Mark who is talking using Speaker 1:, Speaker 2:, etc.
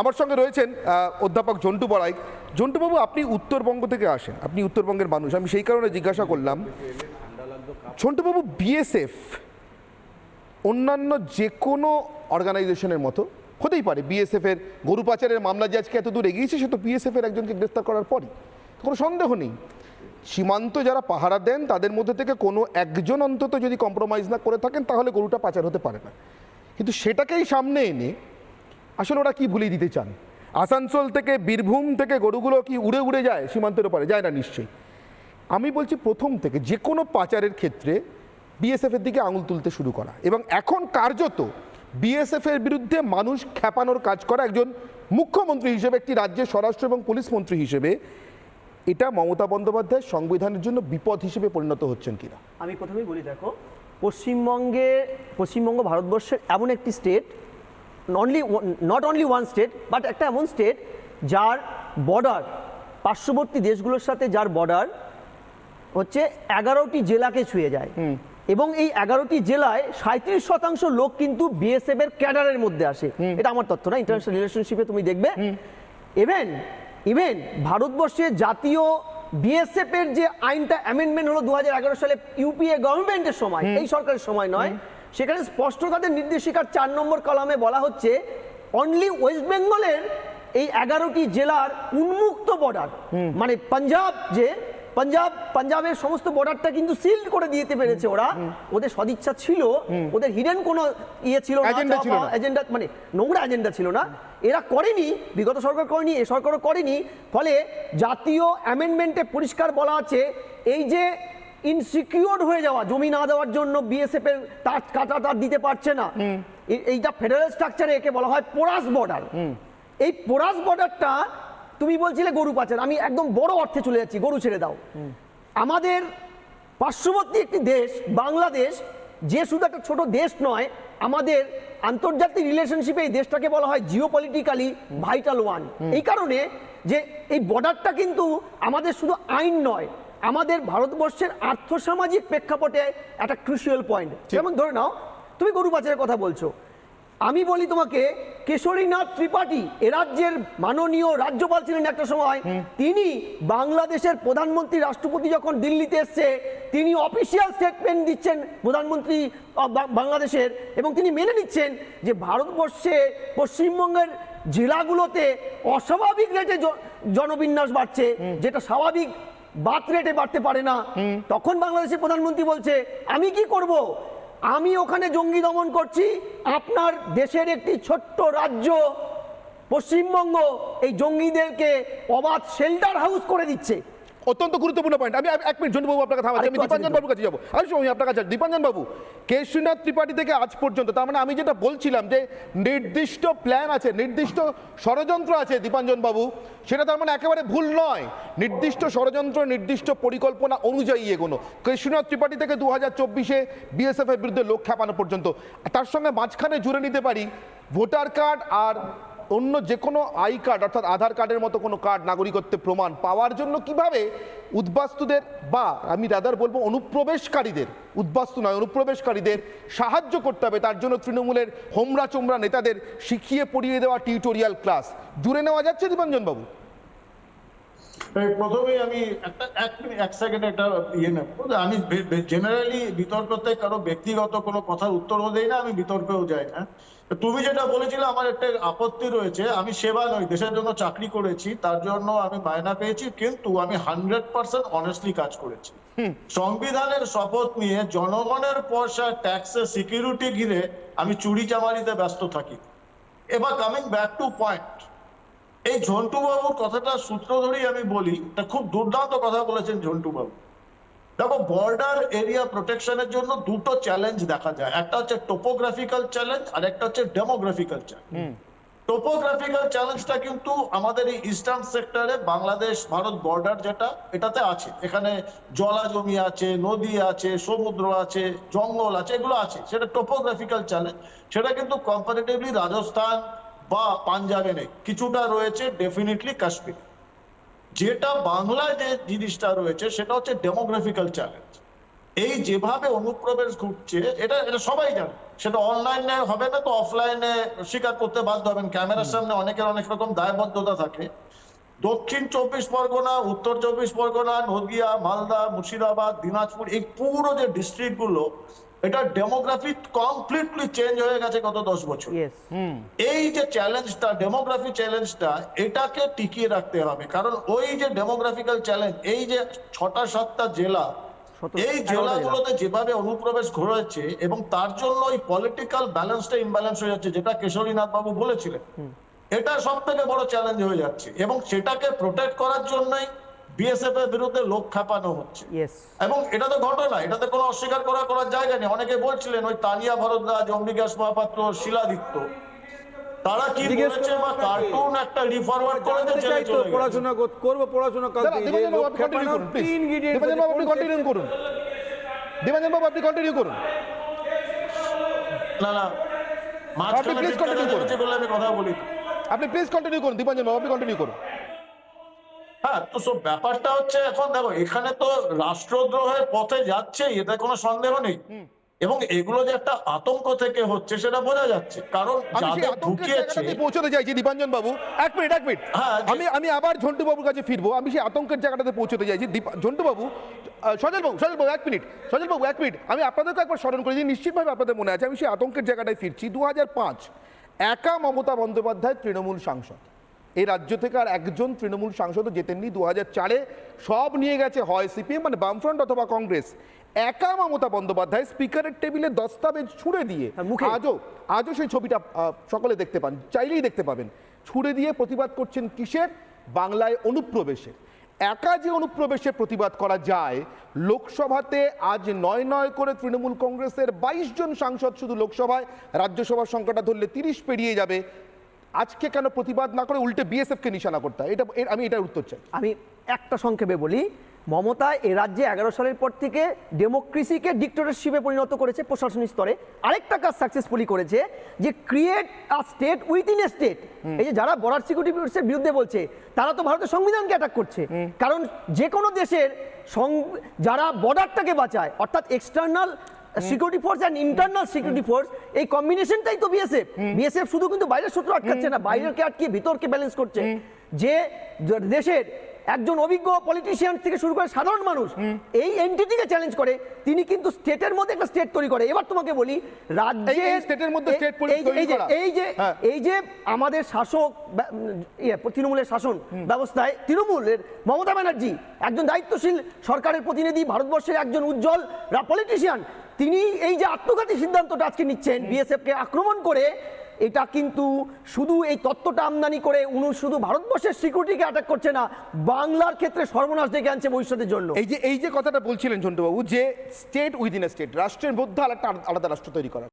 Speaker 1: আমার সঙ্গে রয়েছেন অধ্যাপক জন্টু বড়াই। জন্টুবাবু, আপনি উত্তরবঙ্গ থেকে আসেন। আপনি উত্তরবঙ্গের মানুষ। আমি সেই কারণে জিজ্ঞাসা করলাম, জন্টুবাবু বিএসএফ অন্যান্য যে কোনো অর্গানাইজেশনের মতো, হতেই পারে বিএসএফ এর গরু পাচারের মামলা যে আজকে এত দূর এগিয়েছে, সে তো বিএসএফ এর একজনকে গ্রেফতার করার পরই। কোনো সন্দেহ নেই। সীমান্ত যারা পাহারা দেন, তাদের মধ্যে থেকে কোনো একজন অন্তত যদি কম্প্রোমাইজ না করে থাকেন, তাহলে গরুটা পাচার হতে পারে না। কিন্তু সেটাকেই সামনে এনে আসলে ওরা কি ভুলিয়ে দিতে চান? আসানসোল থেকে বীরভূম থেকে গরুগুলো কি উড়ে উড়ে যায় সীমান্তের ওপারে? যায় না নিশ্চয়ই। আমি বলছি প্রথম থেকে যে কোনো পাচারের ক্ষেত্রে বিএসএফের দিকে আঙুল তুলতে শুরু করা। এবং এখন কার্যত বিএসএফ এর বিরুদ্ধে মানুষ খ্যাপানোর কাজ করা একজন মুখ্যমন্ত্রী হিসেবে, একটি রাজ্যের স্বরাষ্ট্র এবং পুলিশ মন্ত্রী হিসেবে, এটা মমতা বন্দ্যোপাধ্যায় সংবিধানের জন্য বিপদ হিসেবে পরিণত হচ্ছেন কিনা?
Speaker 2: আমি প্রথমেই বলি, দেখো, পশ্চিমবঙ্গে, পশ্চিমবঙ্গ ভারতবর্ষের এমন একটি state only not only one state but একটা এমন স্টেট যার বর্ডার পার্শ্ববর্তী দেশগুলোর সাথে যার বর্ডার হচ্ছে এগারোটি জেলাকে ছুঁয়ে যায়। এবং এই এগারোটি জেলায় সাঁত্রিশ শতাংশ লোক কিন্তু বিএসএফ এর ক্যাডারের মধ্যে আসে। এটা আমার তথ্য না ইন্টারন্যাশনাল রিলেশনশিপে তুমি দেখবে। ইভেন ইভেন ভারতবর্ষে জাতীয় বিএসএফ এর যে আইনটা অ্যামেন্ডমেন্ট হলো দু হাজার এগারো সালে ইউপিএ গভর্নমেন্টের সময়। এই সরকারের সময় নয়। সেখানে স্পষ্ট তাদের নির্দেশিকার চার নম্বর কলামে বলা হচ্ছে অনলি ওয়েস্ট বেঙ্গলের এই এগারোটি জেলার উন্মুক্ত বর্ডার মানে পাঞ্জাব যে পাঞ্জাব পাঞ্জাবের সমস্ত বর্ডারটা কিন্তু সিল করে দিতে পেরেছে ওরা। ওদের সদিচ্ছা ছিল। ওদের হিডেন কোনো ইয়ে ছিল
Speaker 1: না।
Speaker 2: এজেন্ডা মানে নোংরা এজেন্ডা ছিল না। এরা করেনি বিগত সরকার করেনি এ সরকারও করেনি। ফলে জাতীয় অ্যামেন্ডমেন্টে পরিষ্কার বলা আছে এই যে ইনসিকিউর হয়ে যাওয়া জমি না দেওয়ার জন্য বিএসএফ এর তার কাটা তার দিতে পারছে না। এইটা ফেডারেল স্ট্রাকচারে একে বলা হয় পোরাস বর্ডার এই পোরাস বর্ডারটা তুমি বলছিলে গরু পাচার আমি একদম বড় অর্থে চলে যাচ্ছি গরু ছেড়ে দাও। আমাদের পার্শ্ববর্তী একটি দেশ বাংলাদেশ যে শুধু একটা ছোট দেশ নয় আমাদের আন্তর্জাতিক রিলেশনশিপে এই দেশটাকে বলা হয় জিও পলিটিক্যালি ভাইটাল ওয়ান এই কারণে যে এই বর্ডারটা কিন্তু আমাদের শুধু আইন নয় আমাদের ভারতবর্ষের আর্থসামাজিক প্রেক্ষাপটে একটা ক্রুশিয়াল পয়েন্ট যেমন ধরে নাও তুমি গরু পাচারের কথা বলছো। আমি বলি তোমাকে কেশরীনাথ ত্রিপাঠী এ রাজ্যের মাননীয় রাজ্যপাল ছিলেন একটা সময়। তিনি বাংলাদেশের প্রধানমন্ত্রী রাষ্ট্রপতি যখন দিল্লিতে এসছে তিনি অফিসিয়াল স্টেটমেন্ট দিচ্ছেন প্রধানমন্ত্রী বাংলাদেশের এবং তিনি মেনে নিচ্ছেন যে ভারতবর্ষে পশ্চিমবঙ্গের জেলাগুলোতে অস্বাভাবিক রেটে জনবিন্যাস বাড়ছে যেটা স্বাভাবিক বাত রেটে বাড়তে পারে না। তখন বাংলাদেশের প্রধানমন্ত্রী বলছে আমি কি করব? আমি ওখানে জঙ্গি দমন করছি। আপনার দেশের একটি ছোট্ট রাজ্য পশ্চিমবঙ্গ এই জঙ্গিদেরকে অবাধ শেল্টার হাউস করে দিচ্ছে।
Speaker 1: অত্যন্ত গুরুত্বপূর্ণ পয়েন্ট আমি এক মিনিট জন্টুবাবু আপনার কথা আমি দীপাঞ্জন। বাবুর কাছে যাব। আমি সময় আপনার কাছে দীপাঞ্জন বাবু কেশরীনাথ ত্রিপাঠী থেকে আজ পর্যন্ত তার মানে আমি যেটা বলছিলাম যে নির্দিষ্ট প্ল্যান আছে নির্দিষ্ট ষড়যন্ত্র আছে দীপাঞ্জন বাবু সেটা তার মানে একেবারে ভুল নয়। নির্দিষ্ট ষড়যন্ত্র নির্দিষ্ট পরিকল্পনা অনুযায়ী এগোনো। কেশরীনাথ ত্রিপাঠী থেকে দু হাজার চব্বিশে বিএসএফ এর বিরুদ্ধে লোক খেপানো পর্যন্ত। তার সঙ্গে মাঝখানে জুড়ে নিতে পারি ভোটার কার্ড আর অন্য যে কোনো আই কার্ড, অর্থাৎ আধার কার্ডের মতো কোনো কার্ড নাগরিকত্বের প্রমাণ পাওয়ার জন্য কীভাবে উদ্বাস্তুদের বা, আমি দাদার বলব অনুপ্রবেশকারীদের, উদ্বাস্তু নয়, অনুপ্রবেশকারীদের সাহায্য করতে হবে। তার জন্য তৃণমূলের হোমরা চোমরা নেতাদের শিখিয়ে পড়িয়ে দেওয়া টিউটোরিয়াল ক্লাস। জুড়ে নেওয়া যাচ্ছে দীপাঞ্জন বাবু
Speaker 3: এই প্রথমেই আমি একটা এক মিনিট এক সেকেন্ড একটা ইয়ে নেব। আমি জেনারেলি বিতর্কতে কারও ব্যক্তিগত কোনো কথার উত্তরও দেই না আমি বিতর্কেও যাই না। তো তুমি যেটা বলেছিলে আমার একটা আপত্তি রয়েছে। আমি সেবা নই দেশের জন্য চাকরি করেছি তার জন্য আমি মায়না পেয়েছি কিন্তু আমি হান্ড্রেড পার্সেন্ট অনেস্টলি কাজ করেছি। সংবিধানের শপথ নিয়ে জনগণের পয়সা ট্যাক্সের সিকিউরিটি ঘিরে আমি চুরি চামারিতে ব্যস্ত থাকি। এবার কামিং ব্যাক টু পয়েন্ট এই ঝন্টু বাবুর কথাটা সূত্র ধরেই আমি বলি এটা খুব দুর্দান্ত কথা বলেছেন ঝন্টু বাবু দেখো বর্ডার এরিয়া প্রোটেকশনের জন্য দুটো চ্যালেঞ্জ দেখা যায়। একটা হচ্ছে টোপোগ্রাফিক্যাল চ্যালেঞ্জ আর একটা হচ্ছে ডেমোগ্রাফিক্যাল চ্যালেঞ্জ টোপোগ্রাফিক্যাল চ্যালেঞ্জটা কিন্তু আমাদের এই ইস্টার্ন সেক্টরে বাংলাদেশ ভারত বর্ডার যেটা এটাতে আছে। এখানে জলা জমি আছে নদী আছে সমুদ্র আছে জঙ্গল আছে এগুলো আছে। সেটা টোপোগ্রাফিক্যাল চ্যালেঞ্জ সেটা কিন্তু কম্পারেটিভলি রাজস্থান বা পাঞ্জাবে নেই। কিছুটা রয়েছে ডেফিনেটলি কাশ্মীর। যেটা বাংলায় যে জিনিসটা রয়েছে সেটা হচ্ছে ডেমোগ্রাফিক্যাল চ্যালেঞ্জ এই যেভাবে অনুপ্রবেশ ঘটছে এটা এটা সবাই জানে। সেটা অনলাইনে হবে না তো অফলাইনে স্বীকার করতে বাধ্য হবেন। ক্যামেরার সামনে অনেকের অনেক রকম দায়বদ্ধতা থাকে। দক্ষিণ চব্বিশ পরগনা উত্তর চব্বিশ পরগনা নদিয়া মালদা মুর্শিদাবাদ দিনাজপুর এই পুরো যে ডিস্ট্রিক্টগুলো এটা ডেমোগ্রাফি কমপ্লিটলি চেঞ্জ হয়ে গেছে গত দশ বছর। এই যে চ্যালেঞ্জটা ডেমোগ্রাফি চ্যালেঞ্জটা এটাকে টিকিয়ে রাখতে হবে। কারণ ওই যে ডেমোগ্রাফিক্যাল চ্যালেঞ্জ এই যে ছটা সাতটা জেলা এই জেলাগুলোতে যেভাবে অনুপ্রবেশ ঘটেছে এবং তার জন্য ওই পলিটিক্যাল ব্যালেন্সটা ইমব্যালেন্স হয়ে যাচ্ছে যেটা কেশরীনাথ বাবু বলেছিলেন এটা সব থেকে বড় চ্যালেঞ্জ হয়ে যাচ্ছে। এবং সেটাকে প্রোটেক্ট করার জন্যই বিএসএফ এর বিরুদ্ধে লোক খাপানো হচ্ছে। এবং এটা তো ঘটনা এটাতে কোনো অস্বীকার করা করার জায়গা নেই। অনেকে বলছিলেন ওই তানিয়া ভরদ্বাজ অম্বিকাশ মহাপাত্র শিলাদিত্য। তারা কি
Speaker 4: জিজ্ঞেস
Speaker 3: করেছে বা কার্টুন একটা রিফরওয়ার্ড করেছে চলে
Speaker 4: পড়াশোনা করব পড়াশোনা কাল লোক খেপানো
Speaker 1: প্লিজ
Speaker 4: তিন
Speaker 1: আপনি কন্টিনিউ করুন। দেবাঞ্জন বাবু আপনি কন্টিনিউ করুন।
Speaker 3: না না। মাঝখানে বিজ্ঞানে
Speaker 1: continue করুন।
Speaker 3: আমি কথা বলি।
Speaker 1: আপনি প্লিজ কন্টিনিউ করুন দীপাঞ্জন বাবু আপনি কন্টিনিউ করুন।
Speaker 3: হ্যাঁ তো সব ব্যাপারটা হচ্ছে এখন দেখো এখানে তো রাষ্ট্রদ্রোহের পথে যাচ্ছে এতে কোনো সন্দেহ নেই। এবং এগুলো যে একটা আতঙ্ক থেকে হচ্ছে সেটা বোঝা যাচ্ছে। কারণ
Speaker 1: আমি
Speaker 3: যাদের ঢুকিয়েছে
Speaker 1: পৌঁছতে চাইছি দীপাঞ্জন বাবু। এক মিনিট এক মিনিট।
Speaker 3: হ্যাঁ,
Speaker 1: আমি আমি আবার ঝন্টু বাবুর কাছে ফিরবো। আমি সেই আতঙ্কের জায়গাটাতে পৌঁছতে চাইছি। ঝন্টু বাবু সজল বাবু সজল বাবু এক মিনিট। সজল বাবু এক মিনিট। আমি আপনাদেরকে একবার স্মরণ করে দিই নিশ্চিতভাবে আপনাদের মনে আছে আমি সেই আতঙ্কের জায়গাটায় ফিরছি। দু পাঁচ একা মমতা বন্দ্যোপাধ্যায় তৃণমূল সাংসদ। এই রাজ্য থেকে আর একজন তৃণমূল সাংসদও জেতেননি দু হাজার চারে। সব নিয়ে গেছে হয় সিপিএম মানে বামফ্রন্ট অথবা কংগ্রেস। একা মমতা বন্দ্যোপাধ্যায় স্পিকারের টেবিলে দস্তাবেজ ছুঁড়ে দিয়ে
Speaker 2: হ্যাঁ, মুখে।
Speaker 1: আজও আজও সেই ছবিটা সকলে দেখতে পান চাইলেই দেখতে পাবেন। ছুড়ে দিয়ে প্রতিবাদ করছেন কিসের? বাংলায় অনুপ্রবেশের। একা যে অনুপ্রবেশের প্রতিবাদ করা যায় লোকসভাতে আজ নয় নয় করে তৃণমূল কংগ্রেসের বাইশ জন সাংসদ শুধু লোকসভায় রাজ্যসভার সংখ্যাটা ধরলে তিরিশ পেরিয়ে যাবে। আজকে কেন প্রতিবাদ না করে উল্টে বিএসএফকে নিশানা করতে হয়? এটা আমি এটার উত্তর চাই।
Speaker 2: আমি একটা সংক্ষেপে বলি মমতা এ রাজ্যে এগারো সালের পর থেকে ডেমোক্রেসিকে ডিক্টেটরশিপে পরিণত করেছে প্রশাসনিক স্তরে। আরেকটা কাজ সাকসেসফুলি করেছে যে create a state within a state এই যে যারা বর্ডার সিকিউরিটি ফোর্সের বিরুদ্ধে বলছে তারা তো ভারতের সংবিধানকে অ্যাটাক করছে। কারণ যে কোনো দেশের যারা বর্ডারটাকে বাঁচায় অর্থাৎ external security force and internal security force এই কম্বিনেশনটাই তো বিএসএফ বিএসএফ শুধু কিন্তু বাইরের শত্রু আটকাচ্ছে না বাইরেরকে আটকে ভিতরকে ব্যালেন্স করছে। যে দেশের একজন অভিজ্ঞ পলিটিশিয়ান থেকে শুরু করে সাধারণ মানুষ এই এন্টিটিকে চ্যালেঞ্জ করে তিনি কিন্তু স্টেটের মধ্যে একটা স্টেট তৈরি করে। এবার তোমাকে বলি রাজ্যে
Speaker 1: এই মধ্যে পরি-
Speaker 2: এই যে- এই যে এই যে
Speaker 1: হ্যাঁ।
Speaker 2: এই যে আমাদের শাসক ইয়ে তৃণমূলের শাসন ব্যবস্থায় তৃণমূলের মমতা ব্যানার্জি একজন দায়িত্বশীল সরকারের প্রতিনিধি ভারতবর্ষের একজন উজ্জ্বল পলিটিশিয়ান তিনি এই যে আত্মঘাতী সিদ্ধান্তটা আজকে নিচ্ছেন, বিএসএফকে আক্রমণ করে, এটা কিন্তু শুধু এই তত্ত্বটা আমদানি করে উনি শুধু ভারতবর্ষের সিকিউরিটিকে অ্যাটাক করছে না, বাংলার ক্ষেত্রে সর্বনাশ ডেকে আনছে ভবিষ্যতের জন্য।
Speaker 1: এই যে এই যে কথাটা বলছিলেন ঝন্টুবাবু যে স্টেট উইদিন এ স্টেট রাষ্ট্রের মধ্যে আলাদা আলাদা রাষ্ট্র তৈরি করা।